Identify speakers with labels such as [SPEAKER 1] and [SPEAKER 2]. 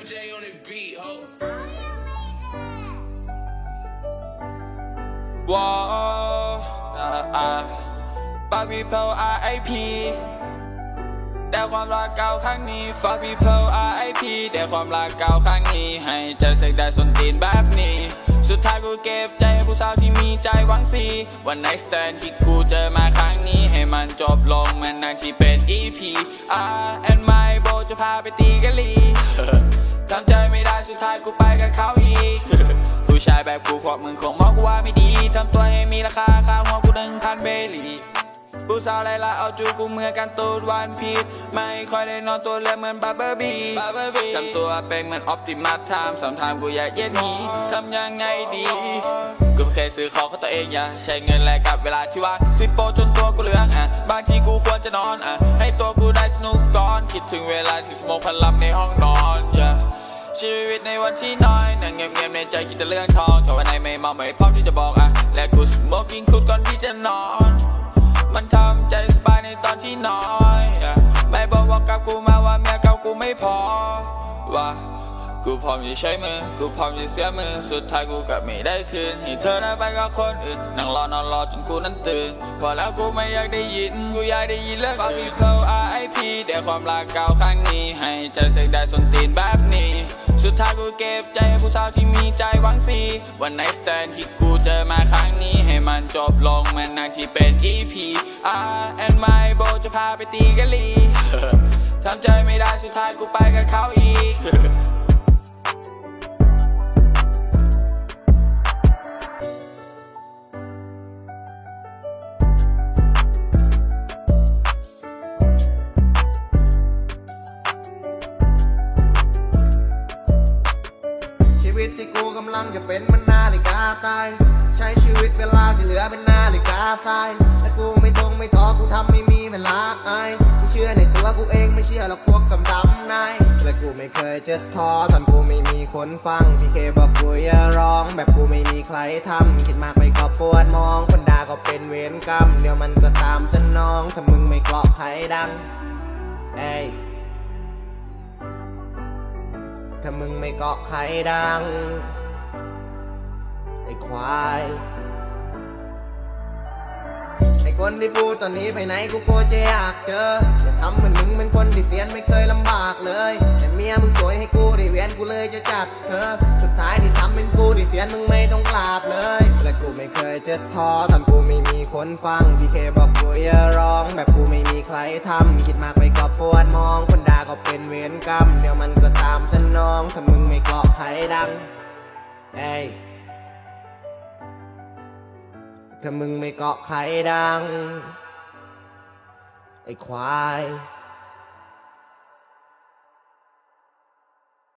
[SPEAKER 1] MJ on the beat, ho.
[SPEAKER 2] วอฝาก people RIP แต่ความรักเก่าครั้งนี้ฝาก people RIP แต่ความรักเก่าครั้งนี้ ให้ใจเสกได้สนตีนแบบนี้ สุดท้ายกูเก็บใจผู้สาวที่มีใจหวังสี วันไหนสแตนที่กูเจอมาครั้งนี้ ให้มันจบลงมันนางที่เป็น EP R and my พาไปตีกะลีทำใจไม่ได้สุดท้ายกูไปกับเขาอีก ผู้ชายแบบกูขวบมึงคงมองกูว่าไม่ดีทำตัวให้มีราคาค่าหัวกูหนึ่งพันเบลีผู้สาวไล่ละเอาจูกูเหมือนกันตูดวันพีชไม่ค่อยได้นอนตัวเลยเหมือนบาร์เบอร์บีทำตัวเป็นเหมือนออปติมัสไทม์สำทางกูอยากเย็นหีทำยังไงดี กูไม่เคยซื้อของของตัวเองอย่าใช้เงินแลกกับเวลาที่ว่างซิปโปจนตัวกูเหลืองอะบางทีกูควรจะนอนอะให้ตัวกูได้สนุกก่อน คิดถึงเวลาที่สมองพันลับในห้องนอน yeah ชีวิตในวันที่น้อยนั่งเงียบๆในใจคิดแต่เรื่องทองแต่วันไหนไม่เมาไม่พร้อมที่จะบอกอะและกูสโมกิ้งคุดก่อนที่จะนอน มันทำใจสบายในตอนที่น้อย yeah ไม่บอกว่ากับกูมาว่าเมียเก่ากูไม่พอว่า กูพร้อมจะใช้มือ กูพร้อมจะเสียมือ สุดท้ายกูกลับไม่ได้คืน ให้เธอได้ไปกับคนอื่น นั่งรอนอนรอจนกูนั้นตื่น พอแล้วกูไม่อยากได้ยิน กูอยากได้ยินเรื่อง Fuck people RIP เดี๋ยวความรักเก่าครั้งนี้ ให้ใจเสกได้สนตีนแบบนี้ สุดท้ายกูเก็บใจผู้สาวที่มีใจหวังสีวันไหนสแตนที่กูเจอมาครั้งนี้ ให้มันจบลงมือนนางที่เป็น EP R and my b o จะพาไปตีกะลีทำใจไม่ได้สุดท้ายกูไปกับเขาอีกำ
[SPEAKER 3] ลังจะเป็นมันนาฬิกาตาย ใช้ชีวิตเวลาที่เหลือเป็นนาฬิกาทรายและกูไม่ทงไม่ท้อกูทำไม่มีเวลาอายไม่เชื่อในตัวกูเองไม่เชื่อหรอกพวกกำดำนายและกูไม่เคยจะท้อตอนกูไม่มีคนฟังพี่เคบอกกูอย่าร้อง แบบกูไม่มีใครทำคิดมากไปก็ปวดมองคนด่าก็เป็นเวรกรรมเดี๋ยวมันก็ตามสนองถ้ามึงไม่เกาะใครดังเอ้ยถ้ามึงไม่เกาะใครดัง ไอ้ควาย ไอ้คนที่พูดตอนนี้ไปไหนกูโคจะอยากเจอ อย่าทำเหมือนมึงเป็นคนที่เสียนไม่เคยลำบากเลย แต่เมียมึงสวยให้กูได้เวียนกูเลยจะจัดเธอ สุดท้ายที่ทำเป็นกูที่เสียนมึงไม่ต้องกราบเลย และกูไม่เคยจะท้อตอนกูไม่มีคนฟังพี่เคบอกกูอย่าร้อง แบบกูไม่มีใครทำคิดมากไปก็ปวดมองคนด่าก็เป็นเวรกรรมเดี๋ยวมันก็ตามสนองถ้ามึงไม่เกาะใครดังเถ้ามึงไม่เกาะไข่ดัง ไอ้ควาย